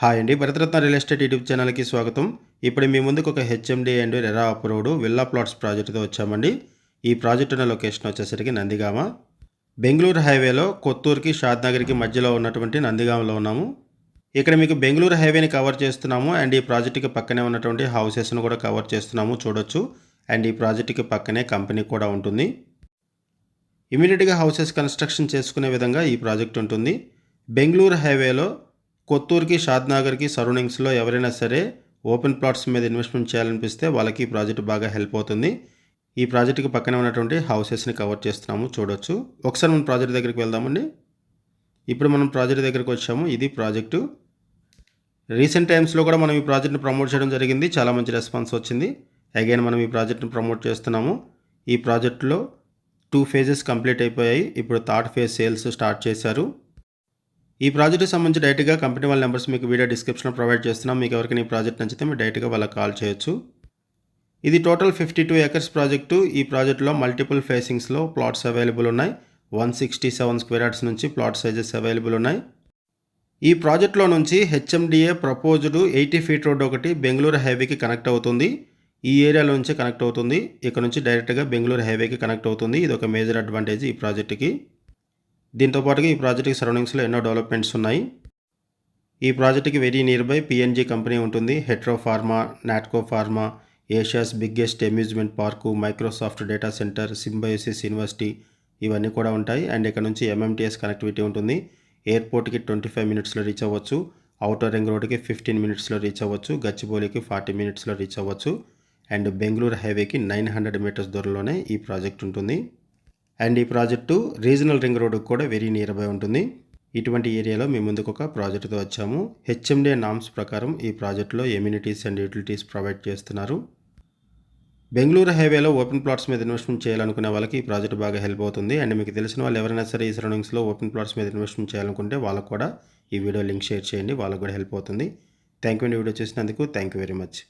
Hi అండి. Bharat Ratna real estate YouTube ఛానల్కి స్వాగతం. ఇప్పుడు మీ ముందుకు ఒక HMD and RERA approved villa plots ప్రాజెక్టుతో వచ్చామండి. ఈ ప్రాజెక్ట్ ఉన్న లొకేషన్ వచ్చేసరికి నందిగామ. బెంగళూరు హైవేలో కొత్తూరుకి షాద్నగర్కి మధ్యలో ఉన్నటువంటి నందిగామలో ఉన్నాము. ఇక్కడ మీకు బెంగళూరు హైవేని కవర్ చేస్తున్నాము అండ్ ఈ ప్రాజెక్టుకి పక్కనే ఉన్నటువంటి హౌసెస్ను కూడా కవర్ చేస్తున్నాము చూడొచ్చు. అండ్ ఈ ప్రాజెక్టుకి పక్కనే కంపెనీ కూడా ఉంటుంది. ఇమీడియట్గా హౌసెస్ కన్స్ట్రక్షన్ చేసుకునే విధంగా ఈ ప్రాజెక్ట్ ఉంటుంది. బెంగళూరు హైవేలో కొత్తూరుకి షాద్నగర్కి సరౌండింగ్స్లో ఎవరైనా సరే ఓపెన్ ప్లాట్స్ మీద ఇన్వెస్ట్మెంట్ చేయాలనిపిస్తే వాళ్ళకి ఈ ప్రాజెక్ట్ బాగా హెల్ప్ అవుతుంది. ఈ ప్రాజెక్టుకి పక్కనే ఉన్నటువంటి హౌసెస్ని కవర్ చేస్తున్నాము చూడొచ్చు. ఒకసారి మనం ప్రాజెక్ట్ దగ్గరికి వెళ్దామండి. ఇప్పుడు మనం ప్రాజెక్ట్ దగ్గరికి వచ్చాము. ఇది ప్రాజెక్టు. రీసెంట్ టైమ్స్లో కూడా మనం ఈ ప్రాజెక్ట్ని ప్రమోట్ చేయడం జరిగింది. చాలా మంచి రెస్పాన్స్ వచ్చింది. అగైన్ మనం ఈ ప్రాజెక్ట్ని ప్రమోట్ చేస్తున్నాము. ఈ ప్రాజెక్టులో టూ ఫేజెస్ కంప్లీట్ అయిపోయాయి. ఇప్పుడు థర్డ్ ఫేజ్ సేల్స్ స్టార్ట్ చేశారు. ఈ ప్రాజెక్ట్కి సంబంధించి డైరెక్ట్గా కంపెనీ వాళ్ళ నెంబర్స్ మీకు వీడియో డిస్క్రిప్షన్లో ప్రొవైడ్ చేస్తున్నాం. మీకు ఎవరికైనా ఈ ప్రాజెక్ట్ నచ్చితే మీరు డైరెక్ట్గా వాళ్ళకి కాల్ చేయొచ్చు. ఇది total fifty two acres project. ఈ ప్రాజెక్టులో మల్టిపుల్ ఫేసింగ్స్లో ప్లాట్స్ అవైలబుల్ ఉన్నాయి. One sixty seven square yards నుంచి ప్లాట్ సైజెస్ అవైలబుల్ ఉన్నాయి. ఈ ప్రాజెక్ట్లో నుంచి HMDA proposed eighty feet road ఒకటి బెంగళూరు హైవేకి కనెక్ట్ అవుతుంది. ఈ ఏరియాలో నుంచి కనెక్ట్ అవుతుంది. ఇక్కడ నుంచి డైరెక్ట్గా బెంగళూరు హైవేకి కనెక్ట్ అవుతుంది. ఇది ఒక మేజర్ అడ్వాంటేజ్ ఈ ప్రాజెక్టుకి. దీంతోపాటుగా ఈ ప్రాజెక్ట్కి సరౌండింగ్స్లో ఎన్నో డెవలప్మెంట్స్ ఉన్నాయి. ఈ ప్రాజెక్ట్కి very near by PNG company ఉంటుంది. Hetero pharma Natco pharma Asia's biggest amusement park Microsoft data centre Symbiosis university ఇవన్నీ కూడా ఉంటాయి. అండ్ ఇక్కడ నుంచి ఎంఎంటీఎస్ కనెక్టివిటీ ఉంటుంది. ఎయిర్పోర్ట్కి ట్వంటీ ఫైవ్ మినిట్స్లో రీచ్ అవ్వచ్చు. అవుటర్ రింగ్ రోడ్కి ఫిఫ్టీన్ మినిట్స్లో రీచ్ అవ్వచ్చు. గచ్చిబౌలికి ఫార్టీ మినిట్స్లో రీచ్ అవ్వచ్చు. అండ్ బెంగళూరు హైవేకి నైన్ హండ్రెడ్ మీటర్స్ దూరంలోనే ఈ ప్రాజెక్ట్ ఉంటుంది. అండ్ ఈ ప్రాజెక్టు రీజనల్ రింగ్ రోడ్డుకు కూడా వెరీ నియర్ బై ఉంటుంది. ఇటువంటి ఏరియాలో మేము ముందుకు ఒక ప్రాజెక్టుతో వచ్చాము. హెచ్ఎండే నామ్స్ ప్రకారం ఈ ప్రాజెక్టులో ఎమ్యూనిటీస్ అండ్ యూటిలిటీస్ ప్రొవైడ్ చేస్తున్నారు. బెంగళూరు హైవేలో ఓపెన్ ప్లాట్స్ మీద ఇన్వెస్ట్మెంట్ చేయాలనుకునే వాళ్ళకి ఈ ప్రాజెక్ట్ బాగా హెల్ప్ అవుతుంది. అండ్ మీకు తెలిసిన వాళ్ళు ఎవరైనా సరే ఈ సరౌండింగ్స్లో ఓపెన్ ప్లాట్స్ మీద ఇన్వెస్ట్మెంట్ చేయాలనుకుంటే వాళ్ళకు కూడా ఈ వీడియో లింక్ షేర్ చేయండి. వాళ్ళకు కూడా హెల్ప్ అవుతుంది. థ్యాంక్ యూ అండి వీడియో చేసినందుకు. Thank you very much.